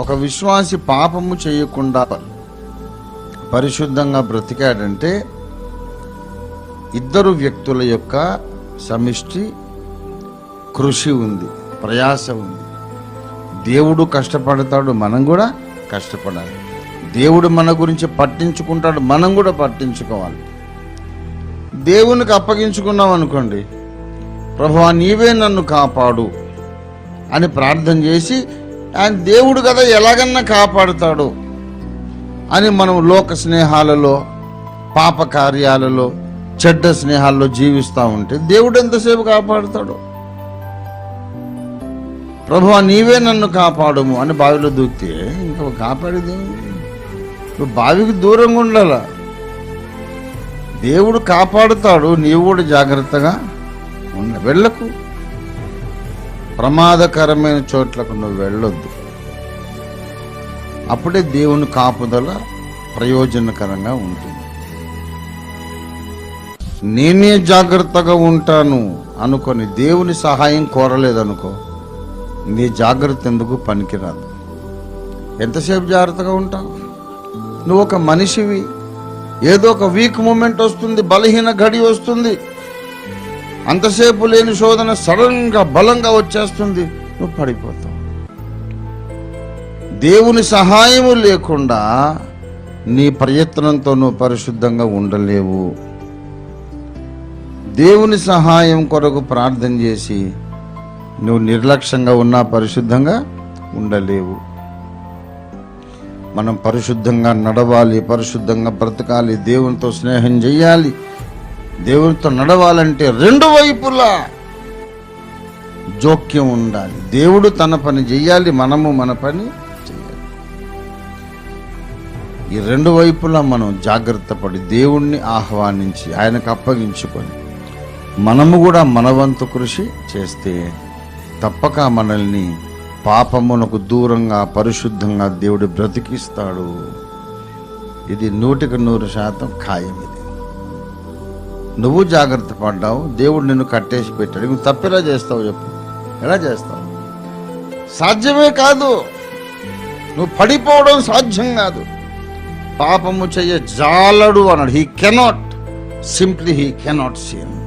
ఒక విశ్వాసి పాపము చేయకుండా పరిశుద్ధంగా బ్రతికాడంటే ఇద్దరు వ్యక్తుల యొక్క సమిష్టి కృషి ఉంది ప్రయాస ఉంది. దేవుడు కష్టపడతాడు మనం కూడా కష్టపడాలి. దేవుడు మన గురించి పట్టించుకుంటాడు మనం కూడా పట్టించుకోవాలి. దేవునికి అప్పగించుకున్నాం అనుకోండి ప్రభువా నీవే నన్ను కాపాడు అని ప్రార్థన చేసి ఆయన దేవుడు కదా ఎలాగన్నా కాపాడుతాడు అని మనం లోక స్నేహాలలో పాప కార్యాలలో చెడ్డ స్నేహాల్లో జీవిస్తూ ఉంటే దేవుడు ఎంతసేపు కాపాడుతాడు? ప్రభు నీవే నన్ను కాపాడము అని బావిలో దూకితే ఇంకా కాపాడేది నువ్వు బావికి దూరంగా ఉండాల? దేవుడు కాపాడుతాడు నీవు కూడా జాగ్రత్తగా ఉండ వెళ్ళకు. ప్రమాదకరమైన చోట్లకు నువ్వు వెళ్ళొద్దు. అప్పుడే దేవుని కాపుదల ప్రయోజనకరంగా ఉంటుంది. నేనే జాగ్రత్తగా ఉంటాను అనుకొని దేవుని సహాయం కోరలేదనుకో నీ జాగ్రత్త ఎందుకు పనికిరాదు? ఎంతసేపు జాగ్రత్తగా ఉంటావు? నువ్వు ఒక మనిషివి. ఏదో ఒక వీక్ మూమెంట్ వస్తుంది బలహీన గడి వస్తుంది. అంతసేపు లేని శోధన సడన్గా బలంగా వచ్చేస్తుంది. నువ్వు పడిపోతావు. దేవుని సహాయము లేకుండా నీ ప్రయత్నంతో నువ్వు పరిశుద్ధంగా ఉండలేవు. దేవుని సహాయం కొరకు ప్రార్థన చేసి నువ్వు నిర్లక్ష్యంగా ఉన్నా పరిశుద్ధంగా ఉండలేవు. మనం పరిశుద్ధంగా నడవాలి పరిశుద్ధంగా బ్రతకాలి దేవునితో స్నేహం చేయాలి దేవునితో నడవాలంటే రెండు వైపులా జోక్యం ఉండాలి. దేవుడు తన పని చేయాలి మనము మన పని చేయాలి ఈ రెండు వైపులా మనం జాగ్రత్త పడి దేవుణ్ణి ఆహ్వానించి ఆయనకు అప్పగించుకొని మనము కూడా మనవంతు కృషి చేస్తే తప్పక మనల్ని పాపమునకు దూరంగా పరిశుద్ధంగా దేవుడు బ్రతికిస్తాడు. ఇది నూటికి నూరు శాతం ఖాయం నువ్వు జాగ్రత్త పడ్డావు దేవుడు నిన్ను కట్టేసి పెట్టాడు. నువ్వు తప్పెలా చేస్తావు చెప్పు. ఎలా చేస్తావు? సాధ్యమే కాదు. నువ్వు పడిపోవడం సాధ్యం కాదు. పాపము చెయ్య జాలడు అన్నాడు. He cannot simply he cannot scene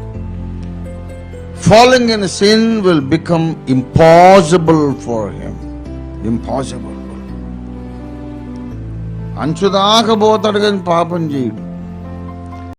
following in scene will become impossible for him impossible అంచుదాకపోతాడు కానీ పాపం చేయడు.